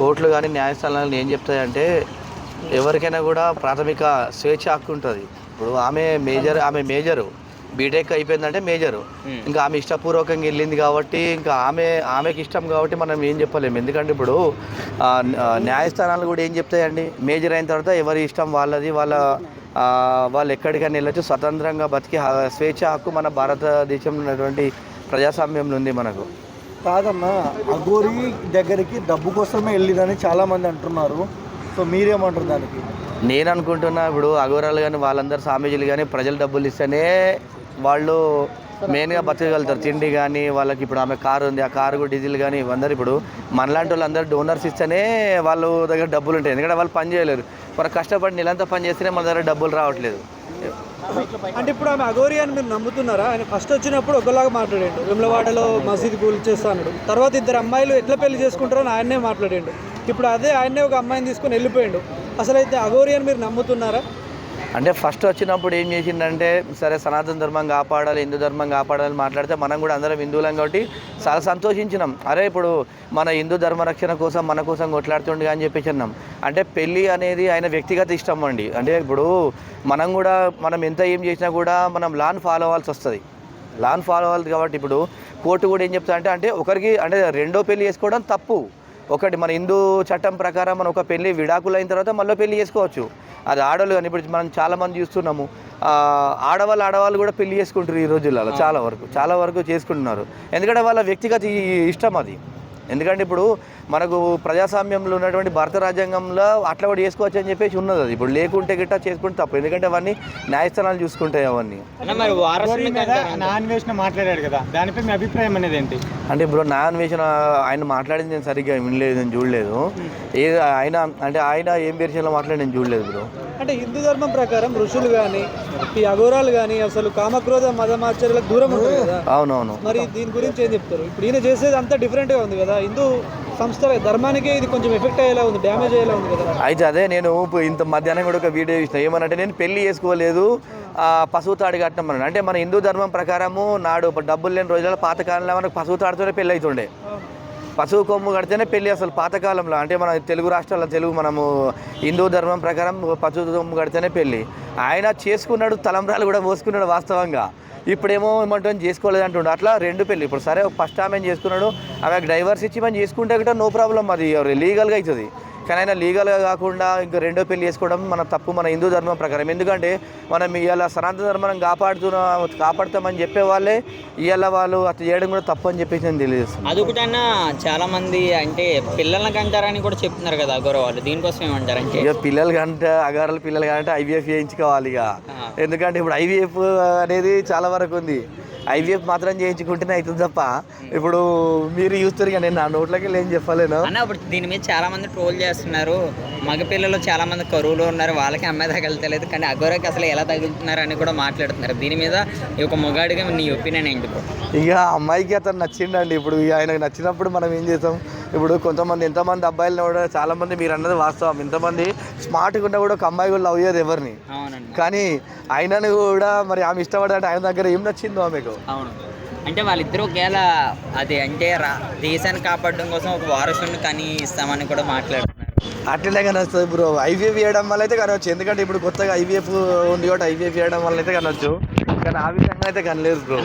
కోర్టులు కానీ న్యాయస్థానాలు ఏం చెప్తాయంటే ఎవరికైనా కూడా ప్రాథమిక స్వేచ్ఛ హక్కు ఉంటుంది. ఇప్పుడు ఆమె మేజర్ ఆమె మేజరు. బీటెక్ అయిపోయిందంటే మేజరు. ఇంకా ఆమె ఇష్టపూర్వకంగా వెళ్ళింది కాబట్టి ఇంకా ఆమె ఆమెకి ఇష్టం కాబట్టి మనం ఏం చెప్పలేము. ఎందుకంటే ఇప్పుడు న్యాయస్థానాలు కూడా ఏం చెప్తాయండి? మేజర్ అయిన తర్వాత ఎవరి ఇష్టం వాళ్ళది వాళ్ళ వాళ్ళు ఎక్కడికైనా వెళ్ళొచ్చు. స్వతంత్రంగా బతికే స్వేచ్ఛ హక్కు మన భారతదేశంలో ఉన్నటువంటి ప్రజాస్వామ్యంలో ఉంది మనకు. కాదన్నా అఘోరి దగ్గరికి డబ్బు కోసమే వెళ్ళిందని చాలామంది అంటున్నారు. సో మీరేమంటారు దానికి? నేను అనుకుంటున్నా ఇప్పుడు అఘోరాలు కానీ వాళ్ళందరూ స్వామీజీలు కానీ ప్రజలు డబ్బులు ఇస్తేనే వాళ్ళు మెయిన్గా బతకగలుగుతారు. తిండి కానీ వాళ్ళకి ఇప్పుడు ఆమె కారు ఉంది ఆ కారు డీజిల్ కానీ ఇవందరూ ఇప్పుడు మనలాంటి వాళ్ళందరూ డోనర్స్ ఇస్తేనే వాళ్ళ దగ్గర డబ్బులు ఉంటాయి. ఎందుకంటే వాళ్ళు పని చేయలేరు. వాళ్ళు కష్టపడి నెలంతా పని చేస్తేనే మన దగ్గర డబ్బులు రావట్లేదు. అంటే ఇప్పుడు ఆమె అఘోరి అని మీరు నమ్ముతున్నారా? ఆయన ఫస్ట్ వచ్చినప్పుడు ఒకలాగా మాట్లాడాడు. విమలవాడలో మసీద్ కూల్ చేస్తా అన్నాడు. తర్వాత ఇద్దరు అమ్మాయిలు ఎట్లా పెళ్ళి చేసుకుంటారో ఆయన్నే మాట్లాడాడు. ఇప్పుడు అదే ఆయన్నే ఒక అమ్మాయిని తీసుకొని వెళ్ళిపోయాడు. అసలు అయితే అఘోరి అని మీరు నమ్ముతున్నారా? అంటే ఫస్ట్ వచ్చినప్పుడు ఏం చేసిందంటే సరే సనాతన ధర్మం కాపాడాలి హిందూ ధర్మం కాపాడాలి మాట్లాడితే మనం కూడా అందరం హిందువులం కాబట్టి చాలా సంతోషించినాం. అరే ఇప్పుడు మన హిందూ ధర్మ రక్షణ కోసం మన కోసం కొట్లాడుతుండగా అని చెప్పేసి అన్నాం. అంటే పెళ్ళి అనేది ఆయన వ్యక్తిగత ఇష్టం అండి. అంటే ఇప్పుడు మనం కూడా మనం ఎంత ఏం చేసినా కూడా మనం లాన్ ఫాలో అవ్వాల్సి వస్తుంది. లాన్ ఫాలో అవ్వాలి కాబట్టి ఇప్పుడు కోర్టు కూడా ఏం చెప్తా అంటే అంటే ఒకరికి అంటే రెండో పెళ్ళి చేసుకోవడం తప్పు. ఒకటి మన హిందూ చట్టం ప్రకారం మనం ఒక పెళ్ళి విడాకులు అయిన తర్వాత మళ్ళీ పెళ్ళి చేసుకోవచ్చు. అది ఆడవాళ్ళు కానీ ఇప్పుడు మనం చాలా మంది చూస్తున్నాము ఆడవాళ్ళు ఆడవాళ్ళు కూడా పెళ్ళి చేసుకుంటారు ఈ రోజులలో చాలా వరకు చాలా వరకు చేసుకుంటున్నారు. ఎందుకంటే వాళ్ళ వ్యక్తిగత ఈ- ఇష్టం అది. ఎందుకంటే ఇప్పుడు మనకు ప్రజాస్వామ్యంలో ఉన్నటువంటి భారత రాజ్యాంగంలో అట్లా కూడా చేసుకోవచ్చు అని చెప్పేసి ఉన్నది అది. ఇప్పుడు లేకుంటే గిట్టా చేసుకుంటే తప్పు. ఎందుకంటే అవన్నీ న్యాయస్థానాలు చూసుకుంటాయి అవన్నీ. నాన్ వేసిన మాట్లాడాడు కదా దానిపై మీ అభిప్రాయం అనేది ఏంటి? అంటే ఇప్పుడు నా అన్వేషణ ఆయన మాట్లాడింది నేను సరిగ్గా వినలేదు నేను చూడలేదు. ఏ ఆయన అంటే ఆయన ఏం వెర్షన్లో మాట్లాడి నేను చూడలేదు బ్రో. అంటే హిందూ ధర్మం ప్రకారం ఋషులు కానీ ఈ అఘోరాలు కానీ అసలు కామక్రోధ మదమాచర్యలకు దూరం ఉంటుంది కదా. అవునవును. మరి దీని గురించి ఏం చెప్తారు? ఇప్పుడు ఈయన చేసేది అంతా డిఫరెంట్గా ఉంది కదా. హిందూ సంస్థ ధర్మానికే ఇది కొంచెం ఎఫెక్ట్ అయ్యేలా ఉంది డ్యామేజ్ అయ్యేలా ఉంది కదా. అయితే అదే నేను ఇంత మధ్యాహ్నం కూడా ఒక వీడియో చూసిన. ఏమనంటే నేను పెళ్ళి చేసుకోలేదు ఆ, పశువు తాడు అంటే మన హిందూ ధర్మం ప్రకారము నాడు డబ్బులు లేని రోజుల్లో పాతకాలంలో మనకు పశువు తాడుతోనే పెళ్ళి అవుతుండే. పశువు కొమ్ము కడితేనే పెళ్ళి అసలు పాతకాలంలో. అంటే మన తెలుగు రాష్ట్రాల తెలుగు మనము హిందూ ధర్మం ప్రకారం పశువు కొమ్ము కడితేనే పెళ్ళి ఆయన చేసుకున్నాడు తలంబ్రాలు కూడా పోసుకున్నాడు వాస్తవంగా. ఇప్పుడేమో ఏమంటుంది చేసుకోలేదు అంటుండు. అట్లా రెండు పెళ్ళి. ఇప్పుడు సరే ఫస్ట్ ఆమె చేసుకున్నాడు? ఆమె డైవర్స్ ఇచ్చి మనం చేసుకుంటే నో ప్రాబ్లం అది లీగల్గా అవుతుంది. కానీ ఆయన లీగల్గా కాకుండా ఇంకా రెండో పెళ్ళి చేసుకోవడం మన తప్పు మన హిందూ ధర్మం ప్రకారం. ఎందుకంటే మనం ఇవాళ సనాతన ధర్మం కాపాడుతున్నా కాపాడుతామని చెప్పే వాళ్ళే ఇవాళ వాళ్ళు అట్లా చేయడం కూడా తప్పు అని చెప్పేసి నేను అదొకటన్నా చాలా మంది అంటే పిల్లలకి అంటారని కూడా చెప్తున్నారు కదా గౌరవ వాళ్ళు దీనికోసం ఏమంటారు అంటే ఇక పిల్లలు కంటే అగారాల పిల్లలు కంటే ఐవీఎఫ్ చేయించుకోవాలి ఇక. ఎందుకంటే ఇప్పుడు ఐవీఎఫ్ అనేది చాలా వరకు ఉంది. ఐవీఎఫ్ మాత్రం చేయించుకుంటేనే అవుతుంది తప్ప ఇప్పుడు మీరు చూస్తారు ఇక నేను నా నోట్లోకి ఏం చెప్పలేను. అన్న ఇప్పుడు దీని మీద చాలా మంది ట్రోల్ చేస్తున్నారు. మగ పిల్లలు చాలా మంది కరువులో ఉన్నారు. వాళ్ళకి అమ్మాయి తగలతలేదు. కానీ అగోరకి అసలు ఎలా తగులుతున్నారు అని కూడా మాట్లాడుతున్నారు. దీని మీద ఈ ఒక మొగాడిగా నీ ఒపీనియన్ ఏంటి ఇక అమ్మాయికి అతను నచ్చిండండి. ఇప్పుడు ఆయనకు నచ్చినప్పుడు మనం ఏం చేస్తాం? ఇప్పుడు కొంతమంది ఎంతమంది అబ్బాయిలను కూడా చాలా మంది మీరు అన్నది వాస్తవం. ఎంతమంది స్మార్ట్గా ఉన్నా కూడా ఒక అమ్మాయి కూడా లవ్ చేయదు ఎవరిని. కానీ ఆయనను కూడా మరి ఆమె ఇష్టపడంటే ఆయన దగ్గర ఏం నచ్చిందో ఆమెకు? అవును. అంటే వాళ్ళిద్దరూ ఒకవేళ అది అంటే రా దేశాన్ని కాపాడడం కోసం ఒక వారసుని కానీ ఇస్తామని కూడా మాట్లాడుతున్నారు. అట్లనే కనొస్తుంది బ్రో. ఐవీఎఫ్ చేయడం వల్ల అయితే కనవచ్చు ఎందుకంటే ఇప్పుడు కొత్తగా ఐవీఎఫ్ ఉంది కాబట్టి ఐవీఎఫ్ చేయడం వల్ల అయితే కనవచ్చు కానీ ఆ విధంగా అయితే కనలేదు బ్రో.